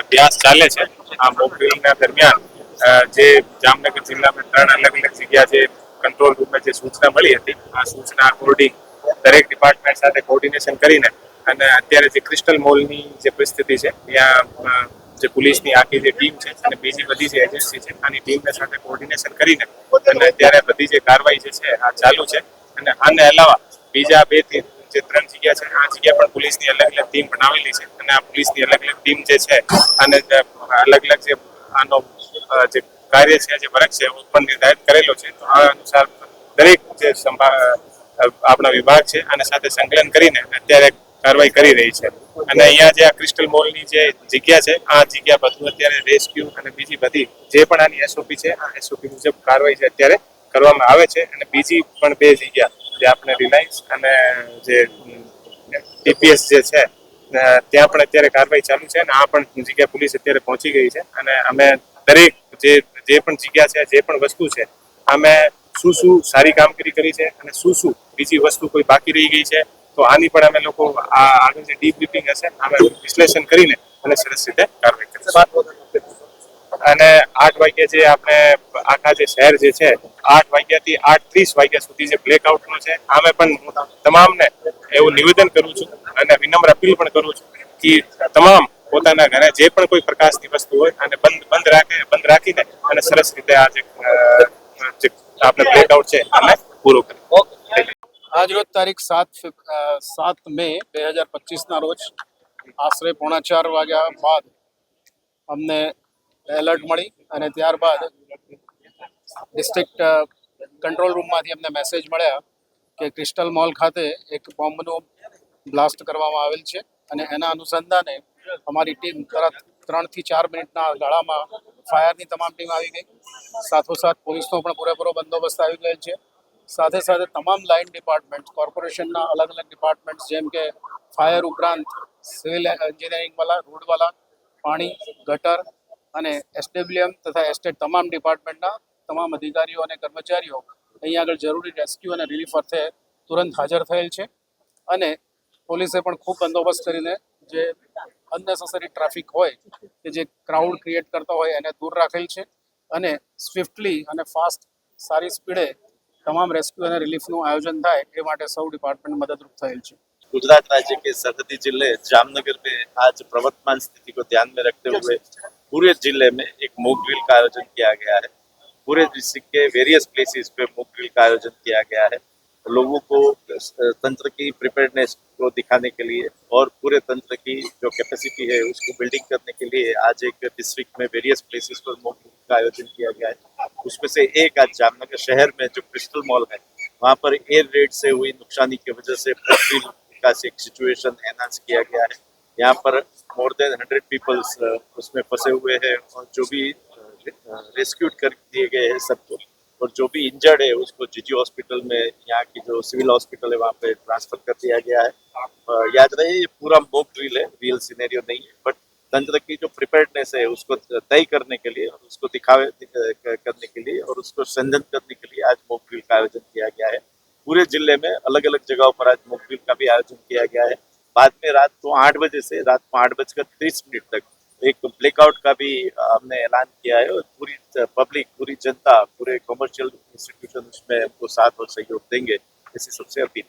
અભ્યાસ ચાલે છે. આ મોક ડ્રિલના દરમિયાન જે જામનગર જિલ્લામાં ત્રણ અલગ અલગ જગ્યા જે કંટ્રોલ રૂમમાં જે સૂચના મળી હતી, આ સૂચના અકોર્ડિંગ દરેક ડિપાર્ટમેન્ટ સાથે કોર્ડિનેશન કરીને અને અત્યારે જે ક્રિસ્ટલ મોલની જે પરિસ્થિતિ છે, ત્યાં જે પોલીસની આખી જે ટીમ છે અને બીજી બધી જે એજન્સી છે, આની ટીમને સાથે કોર્ડિનેશન કરીને અને અત્યારે બધી જે કાર્યવાહી જે છે, આ ચાલુ છે. અને આને અલાવા બીજા બેથી જે ત્રણ જગ્યા છે, આ જગ્યા પણ પોલીસની અલગ અલગ ટીમ બનાવેલી છે અને આ પોલીસની અલગ અલગ ટીમ જે છે અને અલગ અલગ જે આનો જે કાર્ય છે, જે વર્ક છે, એ પણ નિર્ધારિત કરેલો છે. તો આ અનુસાર દરેક જે આપણા વિભાગ છે અને સાથે સંકલન કરીને અત્યારે કાર્યવાહી કરી રહી છે. અને અહીંયા જે આ ક્રિસ્ટલ મોલની જે જગ્યા છે, આ જગ્યા બધું અત્યારે રેસ્ક્યુ અને બીજી બધી જે પણ આની એસઓપી છે, આ એસઓપી મુજબ કાર્યવાહી છે અત્યારે કરવામાં આવે છે અને બીજી પણ બે જગ્યા જે આપણે રિલાયન્સ અને જે ટીપીએસ જે છે ત્યાં પણ અત્યારે કાર્યવાહી ચાલુ છે અને આ પણ જગ્યા પોલીસ અત્યારે પહોંચી ગઈ છે અને અમે દરેક જે જે પણ જગ્યા છે, જે પણ વસ્તુ છે, અમે શું શું સારી કામગીરી કરી છે અને શું શું બીજી વસ્તુ કોઈ બાકી રહી ગઈ છે, તો આની પણ અમે લોકો આ આગળ જે ડીબ્રીફિંગ હશે, અમે વિશ્લેષણ કરીને અને સરસ રીતે કાર્યવાહી કરીશું. અને આઠ વાગ્યે જે આપણે આખા જે શહેર જે છે, આઠ વાગ્યાથી આઠ ત્રીસ વાગ્યા સુધી જે બ્લેકઆઉટનો છે, આમે પણ તમામને એવું નિવેદન કરું છું અને વિનમ્ર અપીલ પણ કરું છું કે તમામ પોતાના ઘરે જે પણ કોઈ પ્રકાશની વસ્તુ હોય અને બંધ બંધ રાખે, બંધ રાખીને અને સરસ રીતે આ જે આપણે બ્લેકઆઉટ છે, આને પૂરું કરીએ. આજ રોજ તારીખ સાત સાત મે બે હજાર પચીસના રોજ આશરે પોણા ચાર વાગ્યા બાદ અમને એલર્ટ મળી અને ત્યારબાદ ડિસ્ટ્રિક્ટ કંટ્રોલ રૂમમાંથી અમને મેસેજ મળ્યા કે ક્રિસ્ટલ મોલ ખાતે એક બોમ્બનું બ્લાસ્ટ કરવામાં આવેલ છે અને એના અનુસંધાને અમારી ટીમ તરત ત્રણથી ચાર મિનિટના ગાળામાં ફાયરની તમામ ટીમ આવી ગઈ. સાથોસાથ પોલીસનો પણ પૂરેપૂરો બંદોબસ્ત આવી ગયેલ છે. સાથે સાથે તમામ લાઇન ડિપાર્ટમેન્ટ કોર્પોરેશનના અલગ અલગ ડિપાર્ટમેન્ટ્સ જેમ કે ફાયર ઉપરાંત સિવિલ એન્જિનિયરિંગવાળા રોડવાળા પાણી, ગટર અને એસડબ્લ્યુએમ તથા એસ્ટેટ તમામ ડિપાર્ટમેન્ટના તમામ અધિકારીઓ અને કર્મચારીઓ અહીંયા આગળ જરૂરી રેસ્ક્યુ અને રિલીફ અર્થે તુરંત હાજર થયેલ છે અને પોલીસે પણ ખૂબ બંદોબસ્ત કરીને જે અનનેસેસરી ટ્રાફિક હોય કે જે ક્રાઉડ ક્રિએટ કરતો હોય એને દૂર રાખેલ છે અને સ્વિફ્ટલી અને ફાસ્ટ સારી સ્પીડે તમામ રેસ્ક્યુ અને રિલીફનું આયોજન થાય એ માટે સૌ ડિપાર્ટમેન્ટ મદદરૂપ થયેલ છે गुजरात राज्य के सरहदी जिले जामनगर में आज प्रवर्तमान स्थिति को ध्यान में रखते हुए पूरे जिले में एक मॉक ड्रिल का आयोजन किया गया है पूरे डिस्ट्रिक्ट के वेरियस प्लेसेस पे मॉक ड्रिल का आयोजन किया गया है। लोगों को तंत्र की प्रिपेयर्डनेस को दिखाने के लिए और पूरे तंत्र की जो कैपेसिटी है उसको बिल्डिंग करने के लिए आज एक डिस्ट्रिक्ट में वेरियस प्लेसेस पर मॉक ड्रिल का आयोजन किया गया है। उसमें से एक आज जामनगर शहर में जो क्रिस्टल मॉल है, वहाँ पर एयर रेड से हुई नुकसानी की वजह से का सिचुएशन एनहांस किया गया है। यहाँ पर मोर देन हंड्रेड पीपल्स उसमें फंसे हुए हैं और जो भी रेस्क्यूड कर दिए गए हैं सबको। और जो भी इंजर्ड है, उसको जीजी हॉस्पिटल में, यहाँ की जो सिविल हॉस्पिटल है, वहाँ पे ट्रांसफ़र कर दिया गया है। याद रहे, ये पूरा मॉक ड्रिल है रियल सिनेरियो नहीं है बट तंत्र की जो प्रिपेयर्डनेस है, उसको तय करने के लिए और उसको दिखावे करने के लिए और उसको संजन करने के लिए आज मॉक ड्रिल का आयोजन किया गया है। पूरे ज़िले में अलग अलग जगहों पर आज मॉक ड्रिल का भी आयोजन किया गया है। बाद में रात को आठ बजे से रात को आठ बजकर तीस मिनट तक एक ब्लैकआउट का भी अ, हमने ऐलान किया है और पूरी पब्लिक पूरी जनता पूरे कमर्शियल इंस्टीट्यूशन उसमें हमको साथ और सहयोग देंगे ऐसी सबसे अपील